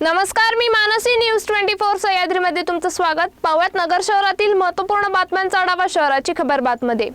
नमस्कार मी Mansi news twenty four सह्याद्रीमध्ये तुमचं स्वागत. पावत नगर शहरातील महत्त्वपूर्ण बातम्यांचा आढावा शहराची खबर बातमध्ये.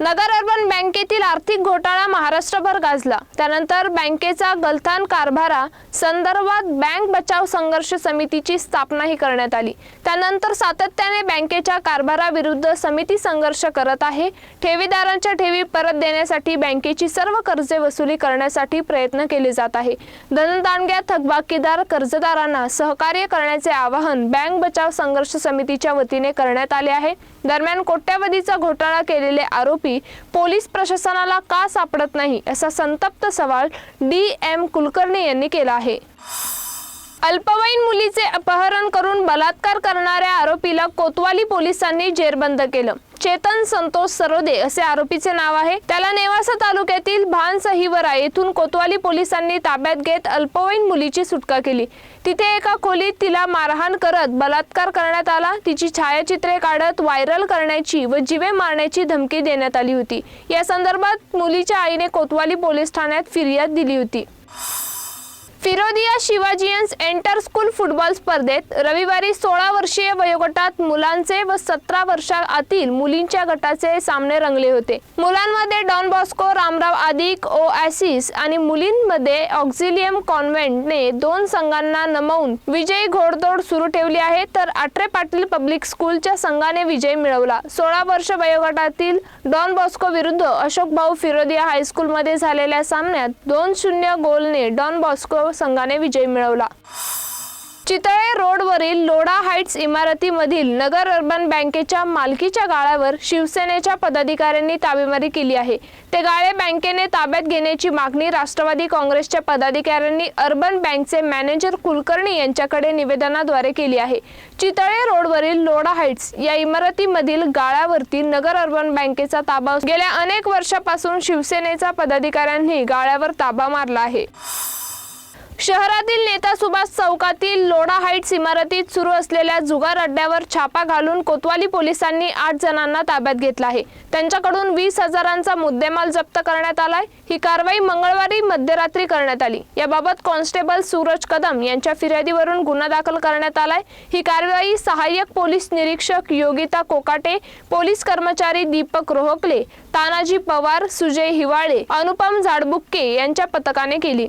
नगर अर्बन बँकेतील आर्थिक घोटाळा महाराष्ट्रभर गाजला. त्यानंतर बँकेचा गलथान कारभारा संदर्भात बँक बचाव संघर्ष समितीची स्थापनाही करण्यात आली. त्यानंतर सातत्याने बँकेच्या कारभाराविरुद्ध समिती संघर्ष करत आहे. ठेवीदारांच्या ठेवी परत देण्यासाठी बँकेची सर्व कर्जे वसुली करण्यासाठी प्रयत्न केले जात आहे. धनदांडग्या थकबाकीदार कर्जदारांना सहकार्य करण्याचे आवाहन बँक बचाव संघर्ष समितीच्या वतीने करण्यात आले आहे. दरम्यान कोट्यावधीचा घोटाळा केलेले आरोपी पोलीस प्रशासनाला का सापडत नाही असा संतप्त सवाल डी एम कुलकर्णी यांनी केला आहे. अल्पवयीन मुलीचे अपहरण करून बलात्कार करणाऱ्या आरोपीला कोतवाली पोलिसांनी जेरबंद केलं. चेतन संतोष सरोदे असे आरोपीचे नाव आहे. त्याला नेवासा तालुक्यातील भान सहिवरा येथून कोतवाली पोलिसांनी ताब्यात घेत अल्पवयीन मुलीची सुटका केली. तिथे एका खोलीत तिला मारहाण करत बलात्कार करण्यात आला. तिची छायाचित्रे काढत व्हायरल करण्याची व जीवे मारण्याची धमकी देण्यात आली होती. या संदर्भात मुलीच्या आईने कोतवाली पोलीस ठाण्यात फिर्याद दिली होती. Firodia Shivajians inter school football स्पर्धेत रविवारी सोळा वर्षीय वयोगटात मुलांचे व सतरा वर्षा आतील मुलींच्या गटाचे सामने रंगले होते. मुलांमध्ये डॉन बॉस्को रामराव आदिक ओ ॲसिस आणि मुलींमध्ये ऑक्झिलियम कॉन्व्हेंटने दोन संघांना नमवून विजयी घोडदौड सुरू ठेवली आहे. तर आठरे पाटील पब्लिक स्कूलच्या संघाने विजय मिळवला. सोळा वर्ष वयोगटातील डॉन बॉस्को विरुद्ध अशोक भाऊ फिरोदिया हायस्कूलमध्ये झालेल्या सामन्यात दोन शून्य गोलने डॉन बॉस्को संघाने विजय मिळवला. चितळे रोडवरील लोडा हाईट्स इमारतीमधील नगर अर्बन बँकेच्या मालकीच्या गाळ्यावर शिवसेनेच्या पदाधिकाऱ्यांनी ताबेमारी केली आहे. ते गाळे बँकेने ताब्यात घेण्याची मागणी राष्ट्रवादी काँग्रेसच्या पदाधिकाऱ्यांनी अर्बन बँकचे मॅनेजर कुलकर्णी यांच्याकडे निवेदनाद्वारे केली आहे. चितळे रोडवरील लोडा हाईट्स या इमारतीमधील गाळ्यावरती नगर अर्बन बँकेचा ताबा गेल्या अनेक वर्षापासून शिवसेनेच्या पदाधिकाऱ्यांनी गाळ्यावर ताबा मारला आहे. शहरातील नेता सुभाष चौकातील लोढा हाईट्स इमारतीत सुरू असलेल्या जुगार अड्ड्यावर छापा घालून कोतवाली पोलिसांनी आठ जणांना ताब्यात घेतला आहे. त्यांच्याकडून वीस हजारांचा मुद्देमाल जप्त करण्यात आलाय. ही कारवाई मंगळवारी मध्यरात्री करण्यात आली. याबाबत कॉन्स्टेबल सूरज कदम यांच्या फिर्यादीवरून गुन्हा दाखल करण्यात आलाय. ही कारवाई सहाय्यक पोलीस निरीक्षक योगिता कोकाटे पोलीस कर्मचारी दीपक रोहकले तानाजी पवार सुजय हिवाळे अनुपम झाडबुक्के यांच्या पथकाने केली.